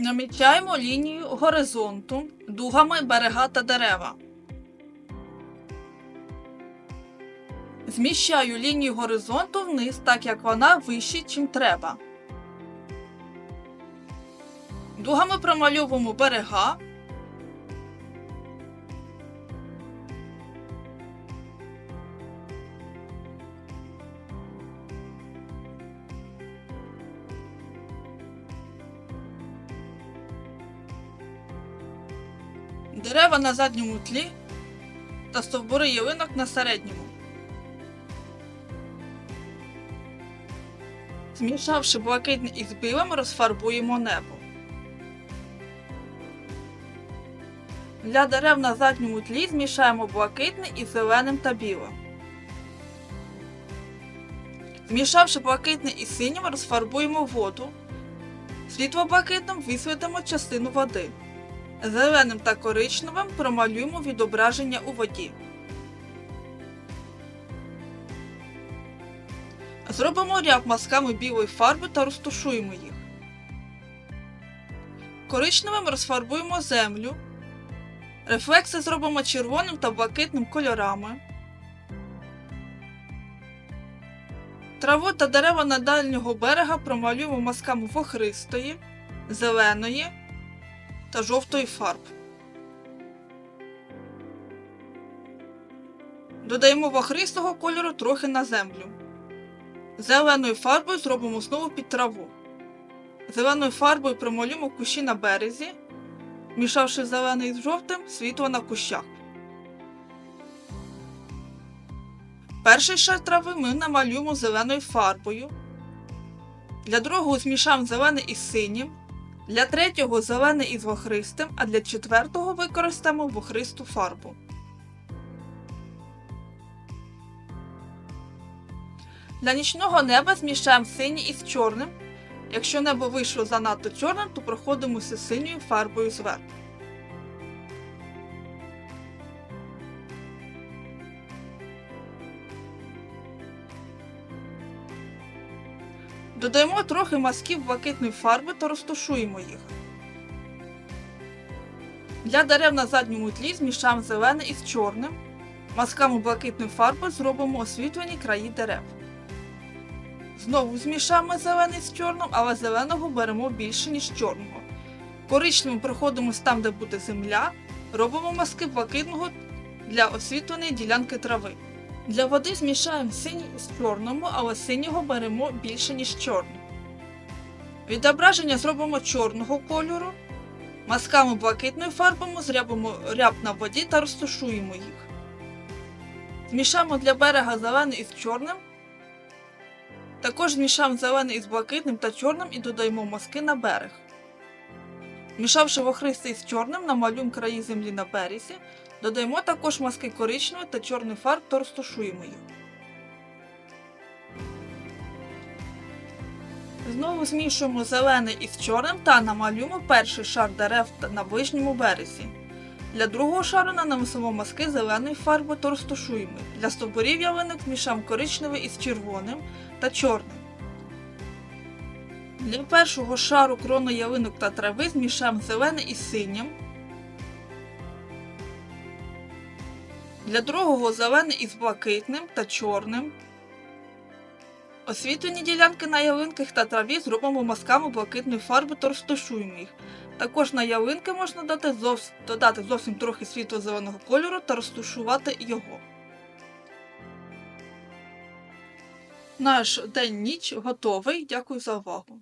Намічаємо лінію горизонту дугами берега та дерева. Зміщаю лінію горизонту вниз, так як вона вище, чим треба. Дугами промальовуємо берега. Дерева на задньому тлі та стовбури ялинок на середньому. Змішавши блакитне із білим, розфарбуємо небо. Для дерев на задньому тлі змішаємо блакитне із зеленим та білим. Змішавши блакитне із синім, розфарбуємо воду. Світло-блакитним висвітимо частину води. Зеленим та коричневим промалюємо відображення у воді. Зробимо ряд мазками білої фарби та розтушуємо їх. Коричневим розфарбуємо землю. Рефлекси зробимо червоним та блакитним кольорами. Траву та дерева на дальнього берега промалюємо мазками вохристої, зеленої та жовтої фарб. Додаємо вохристого кольору трохи на землю. Зеленою фарбою зробимо основу під траву. Зеленою фарбою промалюємо кущі на березі, мішавши зелений з жовтим світло на кущах. Перший шар трави ми намалюємо зеленою фарбою. Для другого змішаємо зелений із синім. Для третього зелений із вохристим, а для четвертого використаємо вохристу фарбу. Для нічного неба змішаємо синій із чорним. Якщо небо вийшло занадто чорним, то проходимося синьою фарбою зверху. Додаємо трохи мазків блакитної фарби та розтушуємо їх. Для дерев на задньому тлі змішаємо зелене із чорним. Мазками блакитної фарби зробимо освітлені краї дерев. Знову змішаємо зелений з чорним, але зеленого беремо більше, ніж чорного. Коричневим проходимось там, де буде земля, робимо мазки блакитного для освітленої ділянки трави. Для води змішаємо синій з чорному, але синього беремо більше, ніж чорний. Відображення зробимо чорного кольору. Мазками блакитної фарбами зрябимо ряб на воді та розтушуємо їх. Змішаємо для берега зелений із чорним. Також змішаємо зелений із блакитним та чорним і додаємо мазки на берег. Змішавши вохристий з чорним, намалюємо краї землі на березі. Додаємо також мазки коричневої та чорний фарб та розташуємо їх. Знову змішуємо зелений із чорним та намалюємо перший шар дерев на ближньому березі. Для другого шару нанесемо мазки зеленої фарби та розташуємо. Для стовбурів ялинок змішаємо коричневий із червоним та чорним. Для першого шару крону ялинок та трави змішаємо зелений із синім. Для другого зелений із блакитним та чорним. Освітлені ділянки на ялинках та траві зробимо мазками блакитної фарби та розташуємо їх. Також на ялинки можна дати зовс... додати зовсім трохи світло-зеленого кольору та розташувати його. Наш день ніч готовий. Дякую за увагу.